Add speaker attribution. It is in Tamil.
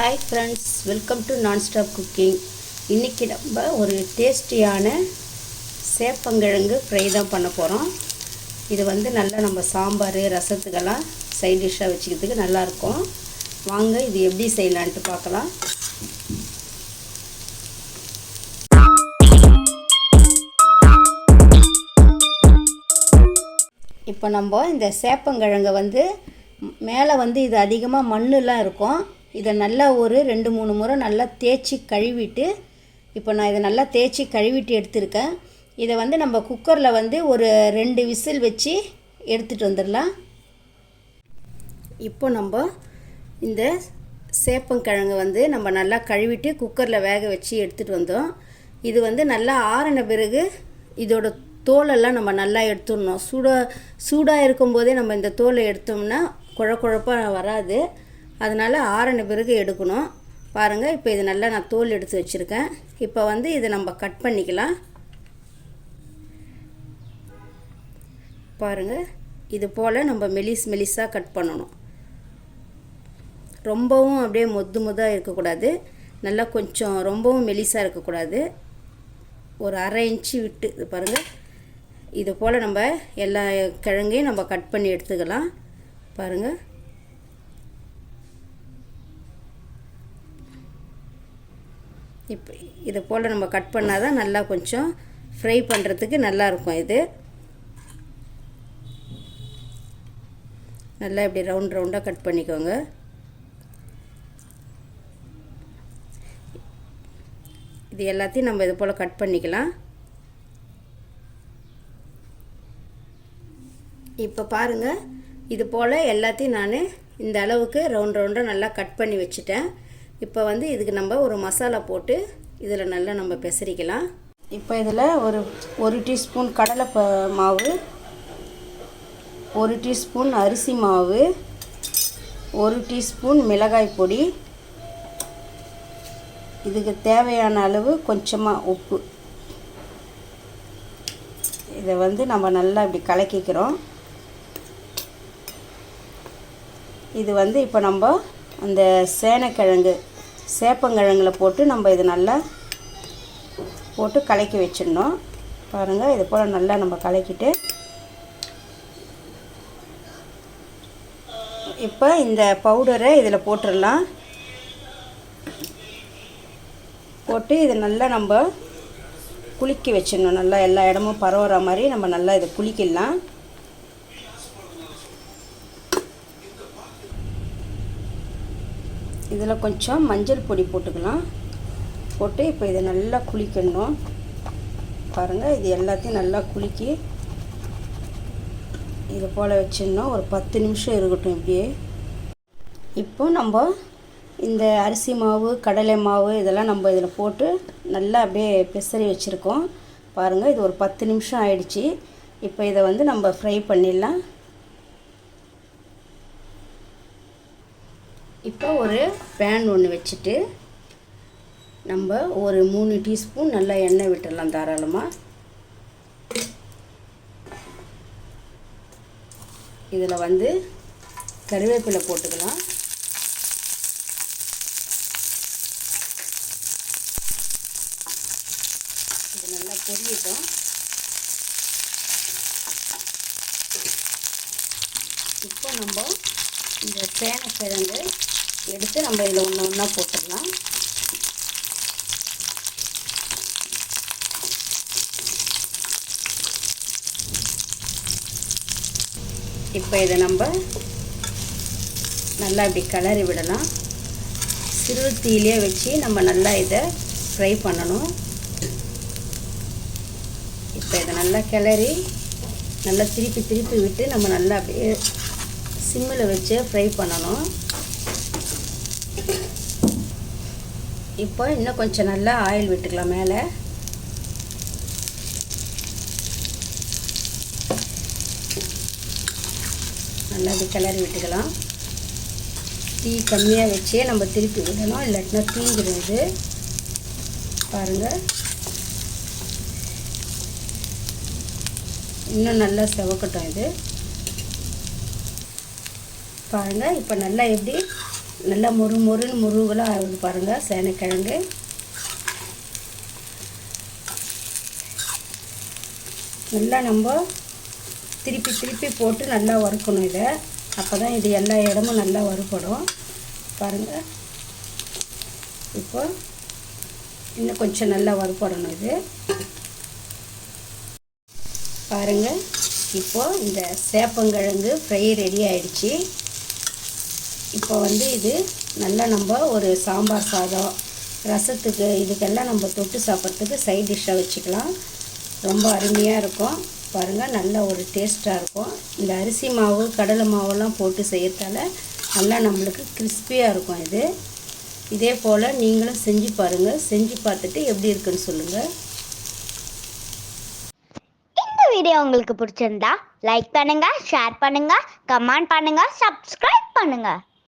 Speaker 1: Hi friends welcome to nonstop cooking இன்றைக்கி நம்ம ஒரு டேஸ்டியான சேப்பங்கிழங்கு ஃப்ரை தான் பண்ண போகிறோம் இது வந்து நல்லா நம்ம சாம்பார் ரசத்துக்கெல்லாம் சைட் டிஷ்ஷாக வச்சுக்கிறதுக்கு நல்லாயிருக்கும். வாங்க இது எப்படி செய்யலான்ட்டு பார்க்கலாம். இப்போ நம்ம இந்த சேப்பங்கிழங்கை வந்து மேலே வந்து இது அதிகமாக மண்ணெலாம் இருக்கும். இதை நல்லா ஒரு ரெண்டு மூணு முறை நல்லா தேய்ச்சி கழுவிட்டு இப்போ நான் இதை நல்லா தேய்ச்சி கழுவிட்டு எடுத்திருக்கேன். இதை வந்து நம்ம குக்கரில் வந்து ஒரு ரெண்டு விசில் வச்சு எடுத்துகிட்டு வந்துடலாம். இப்போ நம்ம இந்த சேப்பங்கிழங்கு வந்து நம்ம நல்லா கழுவிட்டு குக்கரில் வேக வச்சு எடுத்துகிட்டு வந்தோம். இது வந்து நல்லா ஆறின பிறகு இதோட தோலெல்லாம் நம்ம நல்லா எடுத்துடணும். சூடாக சூடாக இருக்கும்போதே நம்ம இந்த தோலை எடுத்தோம்னா குழ குழப்பாக வராது. அதனால் ஆறின பிறகு எடுக்கணும். பாருங்கள் இப்போ இது நல்லா நான் தோல் எடுத்து வச்சுருக்கேன். இப்போ வந்து இதை நம்ம கட் பண்ணிக்கலாம். பாருங்கள் இது போல் நம்ம மெலிஸ் மெலிஸாக கட் பண்ணணும். ரொம்பவும் அப்படியே மொத்து மொதாக இருக்கக்கூடாது. நல்லா கொஞ்சம் ரொம்பவும் மெலிசாக இருக்கக்கூடாது. ஒரு அரை இன்ச்சு விட்டு இது பாருங்கள் இது போல் நம்ம எல்லா கிழங்கையும் நம்ம கட் பண்ணி எடுத்துக்கலாம். பாருங்கள் இப்போ இதை போல் நம்ம கட் பண்ணால் தான் நல்லா கொஞ்சம் ஃப்ரை பண்ணுறதுக்கு நல்லாயிருக்கும் இது. நல்லா இப்படி ரவுண்ட் ரவுண்டாக கட் பண்ணிக்கோங்க. இது எல்லாத்தையும் நம்ம இது போல் கட் பண்ணிக்கலாம். இப்போ பாருங்கள் இது போல் எல்லாத்தையும் நான் இந்த அளவுக்கு ரவுண்ட் ரவுண்டாக நல்லா கட் பண்ணி வச்சுட்டேன். இப்போ வந்து இதுக்கு நம்ம ஒரு மசாலா போட்டு இதில் நல்லா நம்ம பெசரிக்கலாம். இப்போ இதில் ஒரு ஒரு டீஸ்பூன் கடலை ப மாவு ஒரு டீஸ்பூன் அரிசி மாவு ஒரு டீஸ்பூன் மிளகாய் பொடி இதுக்கு தேவையான அளவு கொஞ்சமாக உப்பு. இதை வந்து நம்ம நல்லா இப்படி கலக்கிக்கிறோம். இது வந்து இப்போ நம்ம அந்த சேனைக்கிழங்கு சேப்பங்கிழங்குல போட்டு நம்ம இது நல்லா போட்டு கலக்கி வச்சிடணும். பாருங்கள் இது போல் நல்லா நம்ம கலக்கிட்டு இப்போ இந்த பவுடரை இதில் போட்டுடலாம். போட்டு இதை நல்லா நம்ம குலுக்கி வச்சிடணும். நல்லா எல்லா இடமும் பரவுற மாதிரி நம்ம நல்லா இதை குளிக்கலாம் இதில் கொஞ்சம் மஞ்சள் பொடி போட்டுக்கலாம். போட்டு இப்போ இதை நல்லா குளிக்கணும். பாருங்கள் இது எல்லாத்தையும் நல்லா குலுக்கி இது போல் வச்சிடணும். ஒரு பத்து நிமிஷம் இருக்கட்டும் இப்படியே. இப்போ நம்ம இந்த அரிசி மாவு கடலை மாவு இதெல்லாம் நம்ம இதில் போட்டு நல்லா அப்படியே பிசறி வச்சுருக்கோம். பாருங்கள் இது ஒரு பத்து நிமிஷம் ஆயிடுச்சு. இப்போ இதை வந்து நம்ம ஃப்ரை பண்ணிடலாம். இப்போ ஒரு பேன் ஒன்று வச்சுட்டு நம்ம ஒரு மூணு டீஸ்பூன் நல்லா எண்ணெய் விட்டுடலாம் தாராளமாக இதில் வந்து கருவேப்பிலை போட்டுக்கலாம். இது நல்லா பொரியட்டும். இப்போ நம்ம இந்த சேனைக்கிழங்கு எடுத்து நம்ம இதில் ஒன்று ஒன்றா போட்டுடலாம். இப்போ இதை நம்ம நல்லா இப்படி கிளறி விடலாம். சிறு தீயிலே வச்சு நம்ம நல்லா இதை ஃப்ரை பண்ணணும். இப்போ இதை நல்லா கிளறி நல்லா திருப்பி திருப்பி விட்டு நம்ம நல்லா அப்படியே சிம்மில் வச்சு ஃப்ரை பண்ணணும். இப்போ இன்னும் கொஞ்சம் நல்லா ஆயில் விட்டுக்கலாம் மேலே. நல்லா இது கிளறி விட்டுக்கலாம். தீ கம்மியாக வச்சே நம்ம திருப்பி விடணும் இல்லாட்டினா தீங்கிடும் பாருங்கள் இன்னும் நல்லா செவக்கட்டும் இது. பாருங்கள் இப்போ நல்லா எப்படி நல்லா மொறு மொறுன்னு முருகலாக ஆகுது பாருங்கள் சேனைக்கிழங்கு. நல்லா நம்ம திருப்பி திருப்பி போட்டு நல்லா வறுக்கணும் இதை. அப்போ தான் இது எல்லா இடமும் நல்லா வறுப்படும் பாருங்கள் இப்போ இன்னும் கொஞ்சம் நல்லா வறுப்படணும் இது. பாருங்கள் இப்போது இந்த சேப்பங்கிழங்கு ஃப்ரை ரெடி ஆயிடுச்சு. இப்போ வந்து இது நல்லா நம்ம ஒரு சாம்பார் சாதம் ரசத்துக்கு இதுக்கெல்லாம் நம்ம தொட்டு சாப்பிட்றதுக்கு சைட் டிஷ்ஷாக வச்சுக்கலாம். ரொம்ப அருமையாக இருக்கும். பாருங்கள் நல்ல ஒரு டேஸ்ட்டாக இருக்கும். இந்த அரிசி மாவு கடலை மாவெல்லாம் போட்டு செய்யறதால நல்லா நம்மளுக்கு கிறிஸ்பியாக இருக்கும் இது. இதே போல் நீங்களும் செஞ்சு பாருங்கள் செஞ்சு பார்த்துட்டு எப்படி இருக்குன்னு சொல்லுங்கள்
Speaker 2: இந்த வீடியோ உங்களுக்கு பிடிச்சிருந்தா லைக் பண்ணுங்கள் ஷேர் பண்ணுங்கள் கமெண்ட் பண்ணுங்கள் சப்ஸ்கிரைப் பண்ணுங்கள்